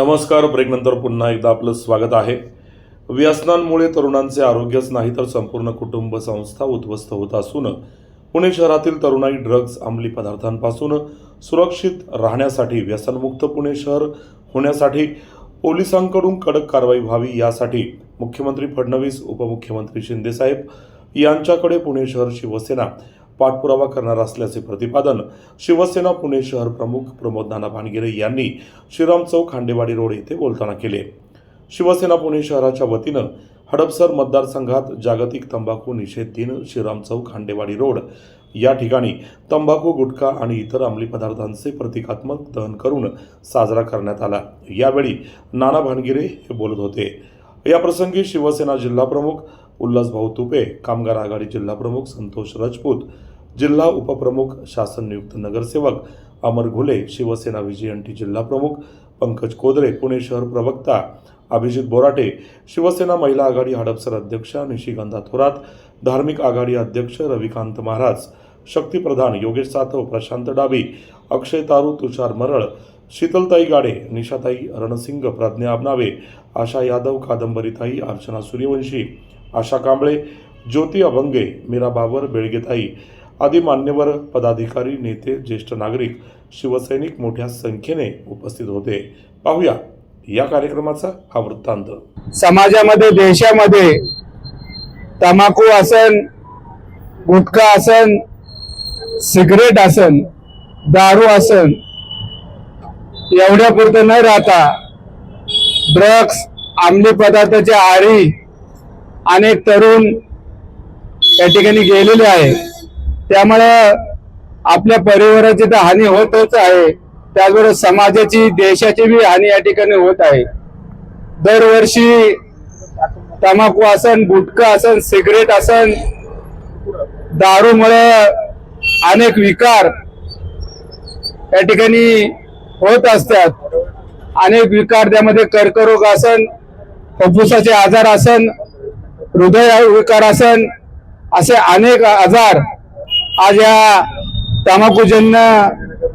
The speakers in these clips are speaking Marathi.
नमस्कार ब्रेकनंतर पुन्हा एकदा आपलं स्वागत आहे. व्यसनांमुळे तरुणांचे आरोग्यच नाही तर संपूर्ण कुटुंब संस्था उद्ध्वस्त होत असून पुणे शहरातील तरुणाई ड्रग्ज अंमली पदार्थांपासून सुरक्षित राहण्यासाठी व्यसनमुक्त पुणे शहर होण्यासाठी पोलिसांकडून कडक कारवाई व्हावी यासाठी मुख्यमंत्री फडणवीस उपमुख्यमंत्री शिंदेसाहेब यांच्याकडे पुणे शहर शिवसेना पाठपुरावा करणार असल्याचे प्रतिपादन शिवसेना पुणे शहर प्रमुख प्रमोद नाना भानगिरे यांनी श्रीराम चौक खांडेवाडी रोड येथे बोलताना केले. शिवसेना पुणे शहराच्या वतीनं हडपसर मतदारसंघात जागतिक तंबाखू निषेध दिन श्रीराम चौक खांडेवाडी रोड. या ठिकाणी तंबाखू गुटखा आणि इतर अंमली पदार्थांचे प्रतिकात्मक दहन करून साजरा करण्यात आला. यावेळी नाना भानगिरे हे बोलत होते. याप्रसंगी शिवसेना जिल्हाप्रमुख उल्हासभाऊ तुपे कामगार आघाडी जिल्हाप्रमुख संतोष राजपूत जिल्हा उपप्रमुख शासन नियुक्त नगरसेवक अमर घुले शिवसेना विजयंती जिल्हाप्रमुख पंकज कोदरे पुणे शहर प्रवक्ता अभिजित बोराटे शिवसेना महिला आघाडी हडपसर अध्यक्षा निशिगंधा थोरात धार्मिक आघाडी अध्यक्ष रविकांत महाराज शक्तीप्रधान योगेश सातव प्रशांत डाबी अक्षय तारू तुषार मरळ शीतलताई गाडे निशाताई रणसिंग प्रज्ञा अबनावे आशा यादव कादंबरीताई अर्चना सूर्यवंशी आशा कांबळे ज्योती अभंगे मीरा बाबर बेळगेताई आदी मान्यवर पदाधिकारी नेते ज्येष्ठ नागरिक शिवसैनिक मोठ्या संख्येने उपस्थित होते. पाहूया या कार्यक्रमाचा हा वृत्तांत. समाजामध्ये देशामध्ये तंबाखू आसन गुटखा आसन सिगरेट आसन दारू आसन एवढ्या पुरतं न राहता ड्रग्स आमली पदार्थाच्या आळी अनेक तरुण या ठिकाणी गेलेले आहे त्यामुळं आपल्या परिवाराची तर हानी होतच आहे त्याचबरोबर समाजाची देशाची बी हानी या ठिकाणी होत आहे. दरवर्षी तंबाखू असन गुटखा असन सिगरेट असन दारूमुळे अनेक विकार या ठिकाणी होत असतात. अनेक विकार त्यामध्ये कर्करोग असन फुफ्फुसाचे आजार असन हृदय विकार असन असे अनेक आजार आज या तमाखूजन्य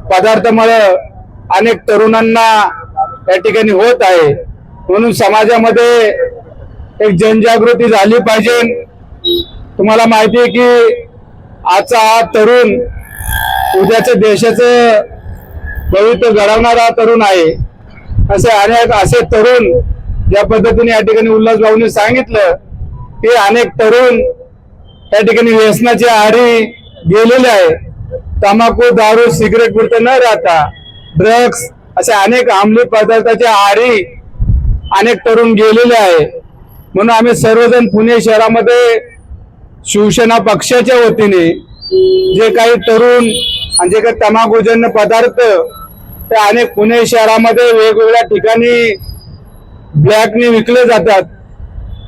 पदार्थामुळे अनेक तरुणांना या ठिकाणी होत आहे. म्हणून समाजामध्ये एक जनजागृती झाली पाहिजे. तुम्हाला माहिती आहे की आजचा हा तरुण उद्याच्या देशाचं भविष्य घडवणारा तरुण आहे. असे अनेक असे तरुण ज्या पद्धतीने या ठिकाणी उल्हास सांगितलं की अनेक तरुण या ठिकाणी व्यसनाची आरी गेलेले आहे. तंबाखू दारू सिगरेट पुरतं न राहता ड्रग्स असे अनेक अंमली पदार्थाच्या आहारी अनेक तरुण गेलेले आहे. म्हणून आम्ही सर्वजण पुणे शहरामध्ये शिवसेना पक्षाच्या वतीने जे काही तरुण आणि जे काही तंबाखूजन्य पदार्थ ते अनेक पुणे शहरामध्ये वेगवेगळ्या ठिकाणी ब्लॅकने विकले जातात.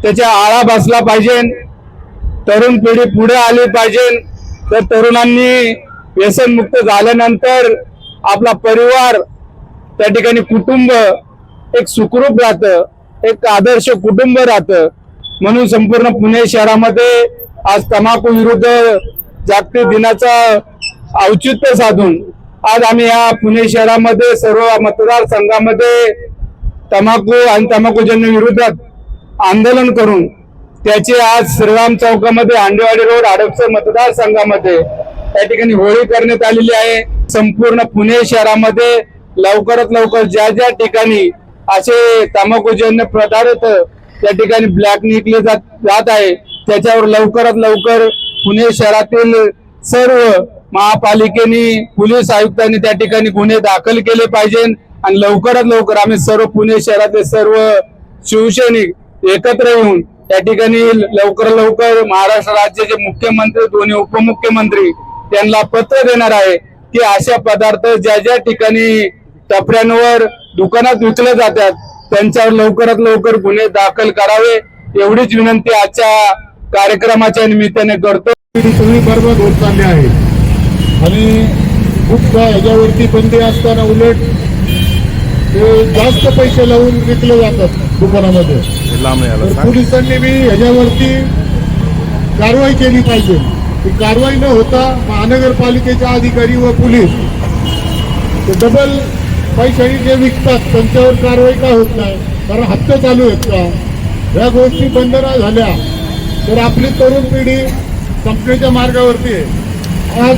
त्याच्या आळा बसला पाहिजे. तरुण पिढी पुढे आली पाहिजे. तर तरुणांनी व्यसनमुक्त झाल्यानंतर आपला परिवार त्या ठिकाणी कुटुंब एक सुखरूप राहतं एक आदर्श कुटुंब राहतं. म्हणून संपूर्ण पुणे शहरामध्ये आज तंबाखू विरुद्ध जागतिक दिनाचा औचित्य साधून आज आम्ही या पुणे शहरामध्ये सर्व मतदारसंघामध्ये तंबाखू आणि तमाखूजन्य विरोधात आंदोलन करून त्याची आज श्रीराम चौकामध्ये आंडेवाडी रोड आडपसर मतदारसंघामध्ये त्या ठिकाणी होळी करण्यात आलेली आहे. संपूर्ण पुणे शहरामध्ये लवकरात लवकर ज्या ज्या ठिकाणी असे तंबाखूजन्य पदार्थ त्या ठिकाणी ब्लॅक निघले जात जात आहे त्याच्यावर लवकरात लवकर पुणे शहरातील सर्व महापालिकेने पोलीस आयुक्तांनी त्या ठिकाणी गुन्हे दाखल केले पाहिजे आणि लवकरात लवकर आम्ही सर्व पुणे शहरातले सर्व शिवसैनिक एकत्र येऊन त्या ठिकाणी लवकर लवकर महाराष्ट्र राज्याचे मुख्यमंत्री दोन्ही उपमुख्यमंत्री त्यांना पत्र देणार आहे की अशा पदार्थ ज्या ज्या ठिकाणी टपऱ्यांवर दुकानात विकले जातात त्यांच्यावर लवकरात लवकर गुन्हे दाखल करावे एवढीच विनंती आजच्या कार्यक्रमाच्या निमित्ताने करतो. तुम्ही सगळी बरबाद होत चालली आहे. आणि खूप ह्याच्यावरती बंदी असताना उलट ते जास्त पैसे लावून विकले जातात दुकानामध्ये. तर पोलिसांनी बी ह्याच्यावरती कारवाई केली पाहिजे. ती कारवाई न होता महानगरपालिकेचे अधिकारी व पोलीस ते डबल पैशाने जे विकतात त्यांच्यावर कारवाई का होत नाही? कारण हप्ते चालू आहेत का? या गोष्टी बंद नाही झाल्या तर आपली तरुण पिढी संपण्याच्या मार्गावरती आहे. आज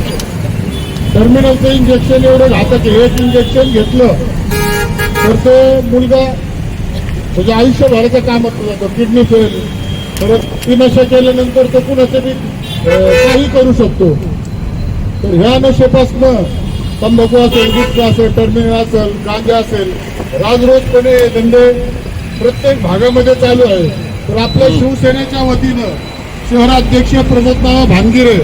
टर्मिनलचं इंजेक्शन एवढं घातक एक इंजेक्शन घेतलं तर तो मुलगा म्हणजे आयुष्यभराचं काम जातं किडनी फेल. परत ती नशा केल्यानंतर तो कुणाचं बी काही करू शकतो. तर ह्या नशेपासनं तंबाखू असेल गुटखा असेल टर्मिनल असेल गांजा असेल राजरोजपणे धंदे प्रत्येक भागामध्ये चालू आहे. तर आपल्या शिवसेनेच्या वतीनं शहराध्यक्ष प्रमोदराव भानगिरे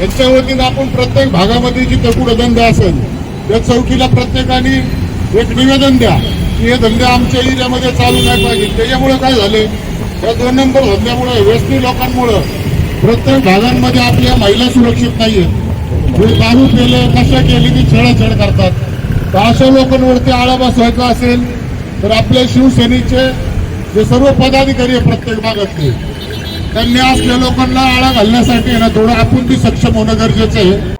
यांच्या वतीनं आपण प्रत्येक भागामध्ये जी कुठं धंदा असेल त्या चौकीला प्रत्येकाने एक निवेदन द्या. की हे धंदे आमच्या एरियामध्ये चालू नाही पाहिजे. त्याच्यामुळे काय झाले या दोन नंबर धंद्यामुळे व्यसनी लोकांमुळं प्रत्येक भागांमध्ये आपल्या महिला सुरक्षित नाहीये. जे दारू केले नशा केली की छेडाछेड करतात. तर अशा लोकांवरती आळा बसवायचा असेल तर आपल्या शिवसेनेचे जे सर्व पदाधिकारी आहे प्रत्येक भागातले त्यांनी असल्या लोकांना आळा घालण्यासाठी ना थोडं आपण बी सक्षम होणं गरजेचं आहे.